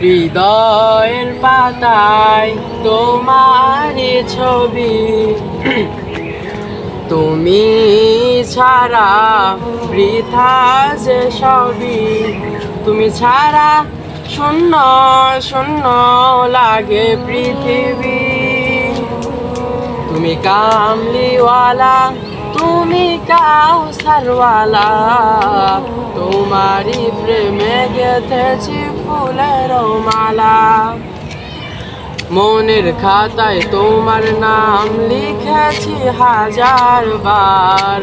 হৃদয়ের পাতায় তোমার ছবি। তুমি ছাড়া বৃথা যে সবই। তুমি ছাড়া শূন্য শূন্য লাগে পৃথিবী। তুমি কামলিওয়ালা, তুমি কাউসারওয়ালা তোমারই প্রেমে গেথেছি ফুলের মালা মনের খাতায় তোমার নাম লিখেছি হাজার বার।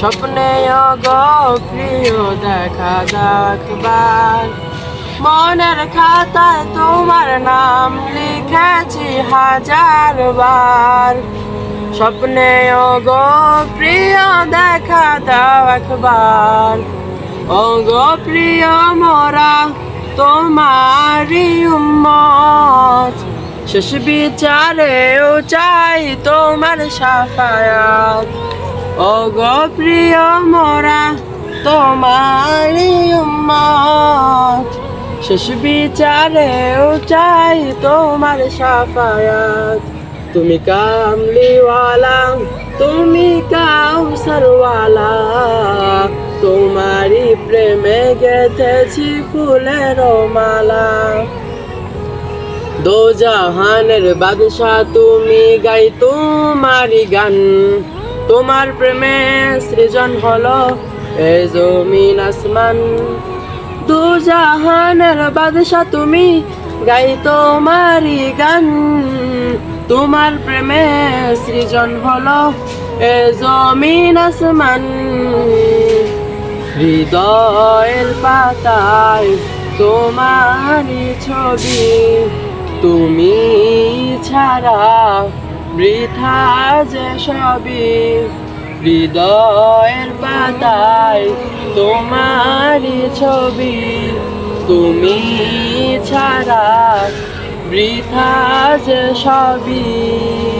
স্বপ্নে প্রিয় দেখা দেখবার মনের খাতায় তোমার নাম লিখেছি হাজার বার। স্বপ্নে গো প্রিয় দেখা দাও একবার ও গো প্রিয় মোরা তোমারই উম্মত। শেষ বিচারেও চাই তোমার সাফায়াত। ও গো প্রিয় মোরা, তোমারই উম্মত। শেষ বিচারেও চাই তোমার সাফায়াত। তুমি কামলিওয়ালা, তুমি কাউসারওয়ালা। প্রেমে গেথেছি ফুলের মালা। দো জাহানের বাদশা তুমি গাই তোমারই গান। তোমার প্রেমে সৃজন হলো এ জমিন আসমান। দু জাহানের বাদশা তুমি গাই তোমারই গান। তোমার প্রেমে সৃজন হলো এ জমিন আসমান। হৃদয়ের পাতায় তোমারই ছবি। তুমি ছাড়া বৃথা যে সবই। হৃদয়ের পাতায় তোমারই ছবি। তুমি ছাড়া বৃথা যে সবই।